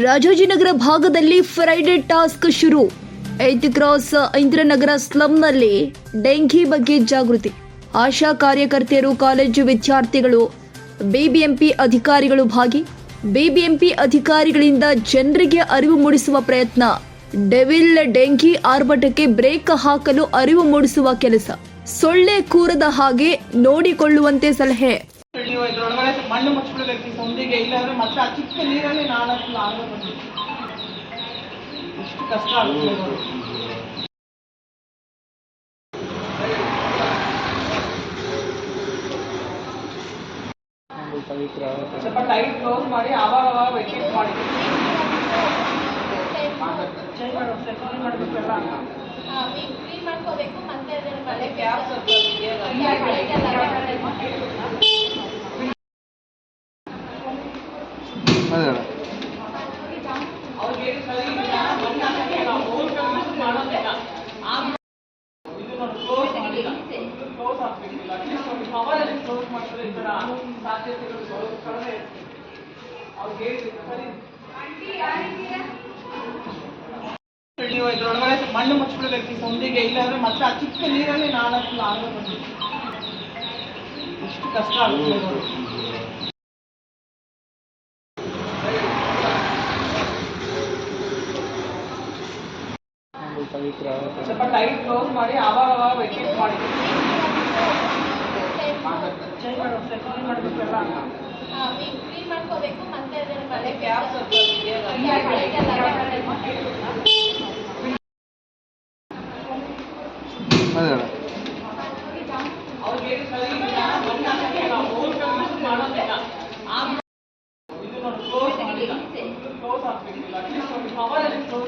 ರಾಜಾಜಿನಗರ ಭಾಗದಲ್ಲಿ Friday task ಶುರು. ಐತ್ ಕ್ರಾಸ್ ಇಂದ್ರನಗರ ಸ್ಲಂನಲ್ಲಿ ಡೆಂಘಿ ಬಗ್ಗೆ ಜಾಗೃತಿ. ಆಶಾ ಕಾರ್ಯಕರ್ತೆಯರು, ಕಾಲೇಜು ವಿದ್ಯಾರ್ಥಿಗಳು ಬಿಬಿಎಂಪಿ ಅಧಿಕಾರಿಗಳು ಭಾಗಿ. ಬಿಬಿಎಂಪಿ ಅಧಿಕಾರಿಗಳಿಂದ ಜನರಿಗೆ ಅರಿವು ಮೂಡಿಸುವ ಪ್ರಯತ್ನ. ಡೆವಿಲ್ ಡೆಂಘಿ ಆರ್ಭಟಕ್ಕೆ ಬ್ರೇಕ್ ಹಾಕಲು ಅರಿವು ಮೂಡಿಸುವ ಕೆಲಸ. ಸೊಳ್ಳೆ ಕೂರದ ಹಾಗೆ ನೋಡಿಕೊಳ್ಳುವಂತೆ ಸಲಹೆ. ನೀವು ಇದ್ರೊಳಗಡೆ ಮಣ್ಣು ಮುಚ್ಚಿಬಿಡ್ಬೇಕು. ಈ ಸಂದಿಗೆ ಇಲ್ಲಾಂದ್ರೆ ಮತ್ತೆ ಆ ಚಿಕ್ಕ ನೀರಲ್ಲಿ ನಾಲ್ಕು ಆಗೋದು. ಇಷ್ಟು ಕಷ್ಟ ಆಗುತ್ತೆ ನೋಡಿ. ಸ್ವಲ್ಪ ಟೈಟ್ ಕ್ಲೋಸ್ ಮಾಡಿ ಆವಾಗ ಅವಾಗ ವೆಕೆಟ್ ಮಾಡಿ. ಚೇಂಜ್ ಮಾಡಿ ಒಂದ್ಸಲ clean ಮಾಡ್ಬೇಕಲ್ಲ? ಕ್ಲೀನ್ ಮಾಡ್ಕೋಬೇಕು ಮತ್ತೆ ಮಳೆ ಗ್ಯಾಪ್ ಸ್ವಲ್ಪ ನೀವು ಮಣ್ಣು ಮುಚ್ಚಿಬಿಡ್ಬೇಕು ಈ ಸಂದಿಗೆ ಇಲ್ಲಾಂದ್ರೆ ಮತ್ತೆ ಆ ಚಿಕ್ಕ ನೀರಲ್ಲಿ ನಾಲ್ಕು ಆಗೋದು. ಎಷ್ಟು ಕಷ್ಟ ಆಗುತ್ತೆ ನೋಡಿ. ಸ್ವಲ್ಪ ಟೈಟ್ ಕ್ಲೋಸ್ ಮಾಡಿ ಆವಾಗ ಅವಾಗ ವೆಕೆಟ್ ಮಾಡಿ. ಚೇಂಜ್ ಮಾಡಿ ಒಂದ್ಸಲ clean ಮಾಡ್ಬೇಕಲ್ಲ? ಕ್ಲೀನ್ ಮಾಡ್ಕೋಬೇಕು ಮತ್ತೆ ಮಳೆ ಗ್ಯಾಪ್ ಸ್ವಲ್ಪ ಅವ್ರಿಗೆ ಸರಿ ಹೋಲ್ ಯೂಸ್ ಮಾಡೋದಿಲ್ಲ.